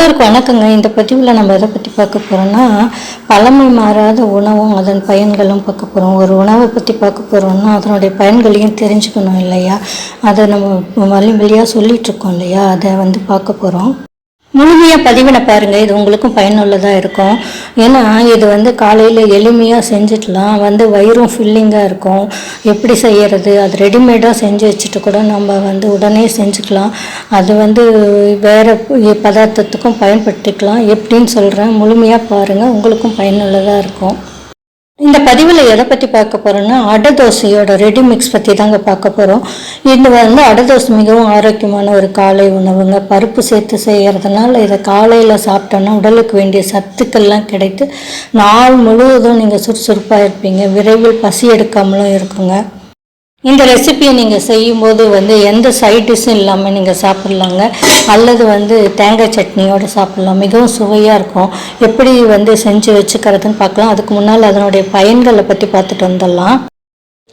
எல்லாருக்கும் வணக்கங்க. இந்த பதிவில் நம்ம எதை பற்றி பார்க்க போகிறோம்னா பழமை மாறாத உணவும் அதன் பயன்களும் பார்க்க போகிறோம் ஒரு உணவை பற்றி பார்க்க போகிறோம்னா அதனுடைய பயன்களையும் தெரிஞ்சுக்கணும் இல்லையா? அதை நம்ம வழி வழியாக சொல்லிகிட்ருக்கோம் இல்லையா? அதை வந்து பார்க்க போகிறோம் முழுமையாக பதிவினை பாருங்கள் இது உங்களுக்கும் பயனுள்ளதாக இருக்கும். ஏன்னா இது வந்து காலையில் எளிமையாக செஞ்சுக்கலாம் வந்து வயிறும் ஃபில்லிங்காக இருக்கும். எப்படி செய்கிறது அது ரெடிமேடாக செஞ்சு வச்சுட்டு கூட நம்ம வந்து உடனே செஞ்சுக்கலாம். அது வந்து வேறு பதார்த்தத்துக்கும் பயன்படுத்திக்கலாம். எப்படின்னு சொல்கிறேன் முழுமையாக பாருங்கள் உங்களுக்கும் பயனுள்ளதாக இருக்கும். இந்த பதிவில் எதை பற்றி பார்க்க போகிறோன்னா அடை தோசையோட ரெடி மிக்ஸ் பற்றி தாங்க பார்க்க போகிறோம் இது வந்து அடை தோசை மிகவும் ஆரோக்கியமான ஒரு காலை உணவுங்க. பருப்பு சேர்த்து செய்கிறதுனால இதை காலையில் சாப்பிட்டோன்னா உடலுக்கு வேண்டிய சத்துக்கள்லாம் கிடைத்து நாள் முழுவதும் நீங்கள் சுறுசுறுப்பாக இருப்பீங்க. விரைவில் பசி எடுக்காமலும் இருக்குங்க. இந்த ரெசிபியை நீங்கள் செய்யும்போது வந்து எந்த சைட் டிஷ்ஷும் இல்லாமல் நீங்கள் சாப்பிட்லாங்க? அல்லது வந்து தேங்காய் சட்னியோடு சாப்பிட்லாம். மிகவும் சுவையாக இருக்கும். எப்படி வந்து செஞ்சு வச்சுக்கிறதுன்னு பார்க்கலாம். அதுக்கு முன்னால் அதனுடைய பயன்களை பற்றி பார்த்துட்டு வந்துடலாம்.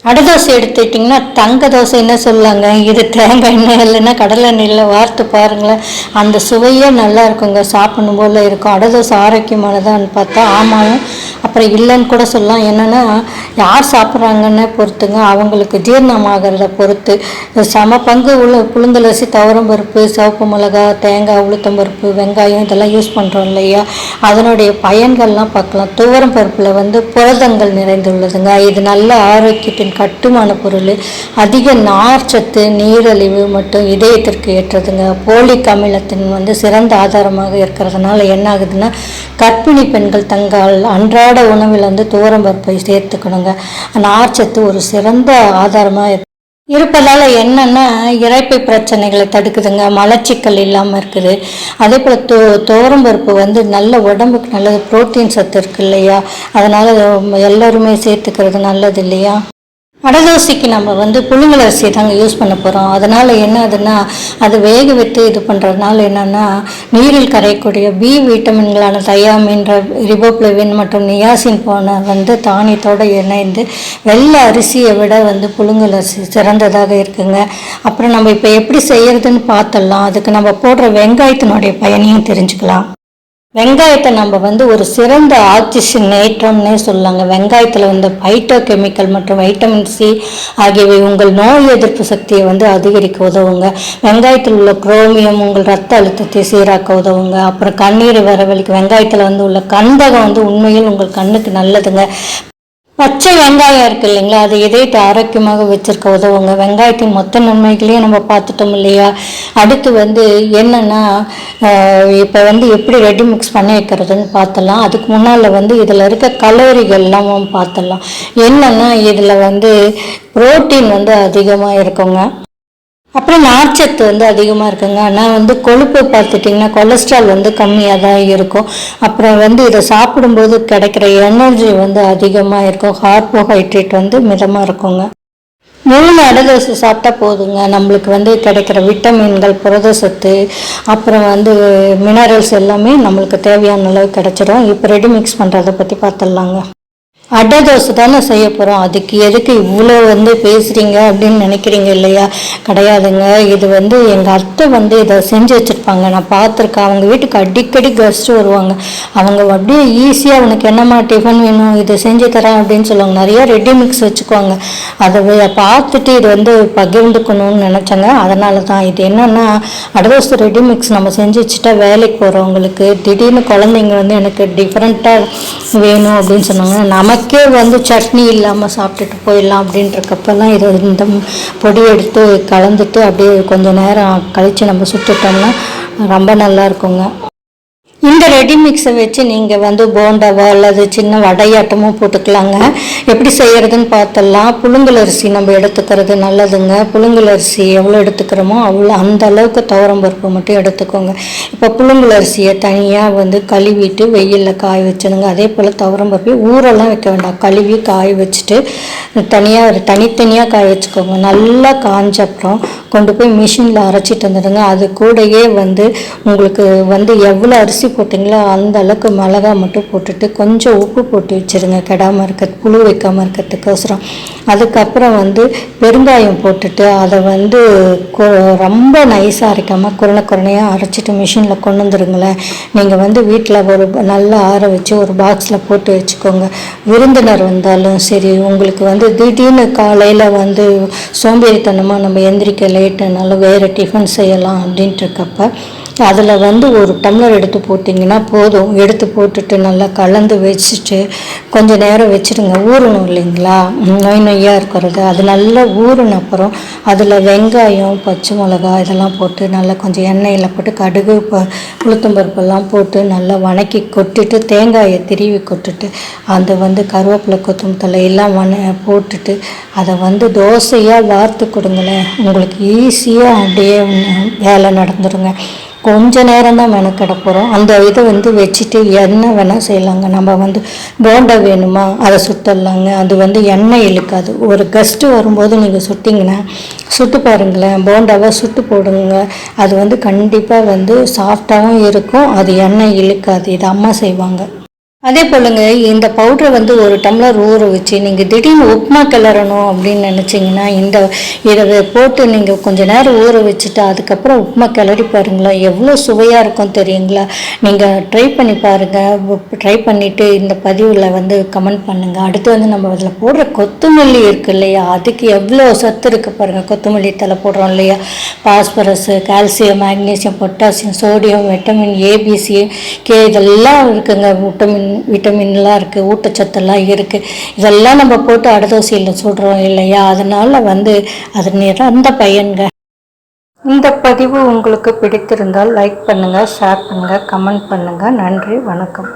அடை தோசை எடுத்துக்கிட்டிங்கன்னா தங்க தோசை என்ன சொல்லுவாங்க இது தேங்காய் எண்ணெய் இல்லைன்னா கடலை எண்ணெயில் வார்த்து பாருங்களேன். அந்த சுவையே நல்லா இருக்குங்க. சாப்பிடணும் போல் இருக்கும். அடை தோசை ஆரோக்கியமானதான்னு பார்த்தா ஆமாம் அப்புறம் இல்லைன்னு கூட சொல்லலாம். என்னென்னா யார் சாப்பிட்றாங்கன்னு பொறுத்துங்க. அவங்களுக்கு ஜீரணமாகிறத பொறுத்து. சம பங்கு உள்ள புழுங்கலரிசி துவரம் பருப்பு சிவப்பு மிளகா தேங்காய் உளுத்தம் பருப்பு வெங்காயம் இதெல்லாம் யூஸ் பண்ணுறோம் இல்லையா? அதனுடைய பயன்கள்லாம் பார்க்கலாம். துவரம் பருப்பில் வந்து புரதங்கள் நிறைந்துள்ளதுங்க. இது நல்ல ஆரோக்கியத்தின் கட்டுமான பொருள் அதிக நார்ச்சத்து நீரழிவு மற்றும் இதயத்திற்கு ஏற்றதுங்க. போலிக் அமிலத்தின் வந்து சிறந்த ஆதாரமாக இருக்கிறதுனால என்ன ஆகுதுன்னா கர்ப்பிணி பெண்கள் தங்கள் அன்றாட உணவில் வந்து தூரம்பருப்பை சேர்த்துக்கணுங்க. நார்ச்சத்து ஒரு சிறந்த ஆதாரமாக இருப்பதால் என்னென்னா இறைப்பை பிரச்சனைகளை தடுக்குதுங்க. மலச்சிக்கல் இல்லாமல் இருக்குது. அதே போல் தோ பருப்பு வந்து நல்ல உடம்புக்கு நல்லது புரோட்டீன் சத்து இருக்கு இல்லையா? அதனால் எல்லோருமே சேர்த்துக்கிறது நல்லது இல்லையா? அடதோசைக்கு நம்ம வந்து புழுங்கலரிசி தாங்க யூஸ் பண்ண போகிறோம் அதனால் என்ன ஆகுதுன்னா அது வேக வைத்து இது பண்ணுறதுனால என்னென்னா நீரில் கரையக்கூடிய பி விட்டமின்களான தயாமின் ரிபோப்ளவின் மற்றும் நியாசின் போன வந்து தானியத்தோடு இணைந்து வெள்ளை அரிசியை விட வந்து புழுங்கல் அரிசி சிறந்ததாக இருக்குங்க. அப்புறம் நம்ம இப்போ எப்படி செய்கிறதுன்னு பார்த்தலாம் அதுக்கு நம்ம போடுற வெங்காயத்தினுடைய பயனையும் தெரிஞ்சுக்கலாம். வெங்காயத்தை நம்ம வந்து ஒரு சிறந்த ஆக்சிஜனேற்றம்னே சொல்லலாங்க. வெங்காயத்தில் வந்து பைட்டோ கெமிக்கல் மற்றும் வைட்டமின் சி ஆகியவை உங்கள் நோய் எதிர்ப்பு சக்தியை வந்து அதிகரிக்க உதவுங்க. வெங்காயத்தில் உள்ள குரோமியம் உங்கள் ரத்த அழுத்தத்தை சீராக்க உதவுங்க. அப்புறம் கண்ணீர் வரவழிக்கு வெங்காயத்தில் வந்து உள்ள கந்தகம் வந்து உண்மையில் உங்கள் கண்ணுக்கு நல்லதுங்க. பச்சை வெங்காயம் இருக்கு இல்லைங்களா? அது இதயத்தை ஆரோக்கியமாக வச்சிருக்க உதவுங்க வெங்காயத்தின் மொத்த நன்மைகளையும் நம்ம பார்த்துட்டோம் இல்லையா? அடுத்து வந்து என்னென்னா இப்போ வந்து எப்படி ரெடி மிக்ஸ் பண்ணி வைக்கிறதுன்னு பார்த்தலாம். அதுக்கு முன்னால் வந்து இதில் இருக்க கலோரிகள்லாம் பார்த்தலாம். என்னென்னா இதில் வந்து புரோட்டீன் வந்து அதிகமாக இருக்குங்க. அப்புறம் நார்ச்சத்து வந்து அதிகமாக இருக்குங்க. ஆனால் வந்து கொழுப்பு பார்த்துட்டிங்கன்னா கொலஸ்ட்ரால் வந்து கம்மியாக தான் இருக்கும். அப்புறம் வந்து இதை சாப்பிடும்போது கிடைக்கிற எனர்ஜி வந்து அதிகமாக இருக்கும். கார்போஹைட்ரேட் வந்து மிதமாக இருக்குங்க. மூணு அடதோசை சாப்பிட்டா போதுங்க. நம்மளுக்கு வந்து கிடைக்கிற விட்டமின்கள் புரத சத்து அப்புறம் வந்து மினரல்ஸ் எல்லாமே நம்மளுக்கு தேவையான அளவு கிடைச்சிடும் இப்போ ரெடி மிக்ஸ் பண்ணுறதை பற்றி பார்த்துடலாங்க. அடை தோசை தானே செய்ய போகிறோம் அதுக்கு எதுக்கு இவ்வளோ வந்து பேசுகிறீங்க அப்படின்னு நினைக்கிறீங்க இல்லையா? கிடையாதுங்க. இது வந்து எங்கள் அத்தை வந்து இதை செஞ்சு வச்சுருப்பாங்க. நான் பார்த்துருக்கேன். அவங்க வீட்டுக்கு அடிக்கடி கெஸ்ட் வருவாங்க. அவங்க அப்படியே ஈஸியாக உனக்கு என்னம்மா டிஃபன் வேணும்? இதை செஞ்சு தரேன் அப்படின்னு சொல்லுவாங்க. நிறைய ரெடி மிக்ஸ் வச்சுக்குவாங்க. அதை பார்த்துட்டு இது வந்து பகிர்ந்துக்கணும்னு நினச்சாங்க. அதனால தான் இது என்னென்னா அடை தோசை ரெடி மிக்ஸ் நம்ம செஞ்சு வச்சுட்டா வேலைக்கு போகிறவங்களுக்கு திடீர்னு குழந்தைங்க வந்து எனக்கு டிஃப்ரெண்ட்டாக வேணும் அப்படின்னு சொன்னாங்க. நம்ம நமக்கே வந்து சட்னி இல்லாமல் சாப்பிட்டுட்டு போயிடலாம் அப்படின்றக்கப்பெல்லாம் இதை இந்த பொடி எடுத்து கலந்துட்டு அப்படியே கொஞ்சம் நேரம் கழித்து நம்ம சுட்டுட்டோம்னா ரொம்ப நல்லா இருக்குங்க. இந்த ரெடி மிக்ஸை வச்சு நீங்கள் வந்து போண்டாவோ அல்லது சின்ன வடையாட்டமும் போட்டுக்கலாங்க. எப்படி செய்கிறதுன்னு பார்த்தலாம் புழுங்கல் அரிசி நம்ம எடுத்துக்கிறது நல்லதுங்க. புழுங்கல் அரிசி எவ்வளோ எடுத்துக்கிறோமோ அவ்வளோ அந்த அளவுக்கு துவரம் பருப்பு மட்டும் எடுத்துக்கோங்க. இப்போ புழுங்கல் அரிசியை தனியாக வந்து கழுவிட்டு வெயிலில் காய வச்சுடுங்க. அதே போல் துவரம் பருப்பு ஊரெல்லாம் வைக்க வேண்டாம். கழுவி காய வச்சுட்டு தனியாக ஒரு தனித்தனியாக காய வச்சுக்கோங்க. நல்லா காஞ்ச அப்புறம் கொண்டு போய் மிஷினில் அரைச்சிட்டு வந்துடுங்க. அது கூடயே வந்து உங்களுக்கு வந்து எவ்வளோ அரிசி போட்டிங்களோ? அந்த அளவுக்கு மிளகா மட்டும் போட்டுட்டு கொஞ்சம் உப்பு போட்டு வச்சுருங்க. கெடாமல் இருக்க புழு வைக்காமல் இருக்கிறதுக்கோசரம். அதுக்கப்புறம் வந்து பெருங்காயம் போட்டுட்டு அதை வந்து ரொம்ப நைஸாக அரைக்காமல் குரண குரணையாக அரைச்சிட்டு மிஷினில் கொண்டு வந்துருங்களேன். நீங்கள் வந்து வீட்டில் ஒரு நல்லா ஆற வச்சு ஒரு பாக்ஸில் போட்டு வச்சுக்கோங்க. விருந்தினர் வந்தாலும் சரி உங்களுக்கு வந்து திடீர்னு காலையில் வந்து சோம்பேறித்தனமாக நம்ம எந்திரிக்க லேட்டுனாலும் வேறு டிஃபன் செய்யலாம் அப்படின்ட்டு இருக்கப்போ அதில் வந்து ஒரு டம்ளர் எடுத்து போட்டிங்கன்னா போதும். எடுத்து போட்டுட்டு நல்லா கலந்து வச்சுட்டு கொஞ்சம் நேரம் வச்சுடுங்க ஊறணும் இல்லைங்களா? நொய் நொய்யாக இருக்கிறது. அது நல்லா ஊறின அப்புறம் அதில் வெங்காயம் பச்சை மிளகா இதெல்லாம் போட்டு நல்லா கொஞ்சம் எண்ணெயில் போட்டு கடுகு ப உளுத்தம்பருப்பெல்லாம் போட்டு நல்லா வணக்கி கொட்டிட்டு தேங்காயை திருவி கொட்டுட்டு அந்த வந்து கருவேப்பிலை கொத்தமல்லி எல்லாம் வண போட்டுட்டு அதை வந்து தோசையாக வார்த்து கொடுங்களேன். உங்களுக்கு ஈஸியாக அப்படியே வேலை நடந்துருங்க. கொஞ்ச நேரம் தான் மெனக்கிட போகிறோம் அந்த இதை வந்து வச்சுட்டு என்ன வேணால் செய்யலாங்க. நம்ம வந்து போண்டா வேணுமா? அதை சுட்டுடலாங்க அது வந்து எண்ணெய் இழுக்காது. ஒரு கெஸ்ட்டு வரும்போது நீங்கள் சுட்டிங்கன்னா சுட்டு பாருங்களேன். போண்டாவை சுட்டு போடுங்க. அது வந்து கண்டிப்பாக வந்து சாஃப்டாகவும் இருக்கும். அது எண்ணெய் இழுக்காது. இது அம்மா செய்வாங்க. அதே போலங்க இந்த பவுடரை வந்து ஒரு டம்ளர் ஊற வச்சு நீங்கள் திடீர்னு உப்புமா கிளறணும் அப்படின்னு நினச்சிங்கன்னா இந்த இதை போட்டு நீங்கள் கொஞ்சம் நேரம் ஊற வச்சுட்டு அதுக்கப்புறம் உப்புமா கிளறி பாருங்களேன் எவ்வளோ சுவையாக இருக்கும் தெரியுங்களா? நீங்கள் ட்ரை பண்ணி பாருங்கள் ட்ரை பண்ணிவிட்டு இந்த பதிவில் வந்து கமெண்ட் பண்ணுங்கள் அடுத்து வந்து நம்ம அதில் போடுற கொத்தமல்லி இருக்குது இல்லையா அதுக்கு எவ்வளோ சத்து இருக்குது பாருங்கள் கொத்தமல்லி தலை போடுறோம் இல்லையா? Phosphorus calcium magnesium potassium sodium vitamin A B C K இதெல்லாம் இருக்குங்க விட்டமின் விட்டமின்லாம் இருக்குது ஊட்டச்சத்தெல்லாம் இருக்குது இதெல்லாம் நம்ம போட்டு அடதோசியில் சுடுறோம் இல்லையா? அதனால் வந்து அது நிறந்த பயன்க. இந்த பதிவு உங்களுக்கு பிடித்திருந்தால் லைக் பண்ணுங்கள் ஷேர் பண்ணுங்கள் கமெண்ட் பண்ணுங்கள் நன்றி வணக்கம்.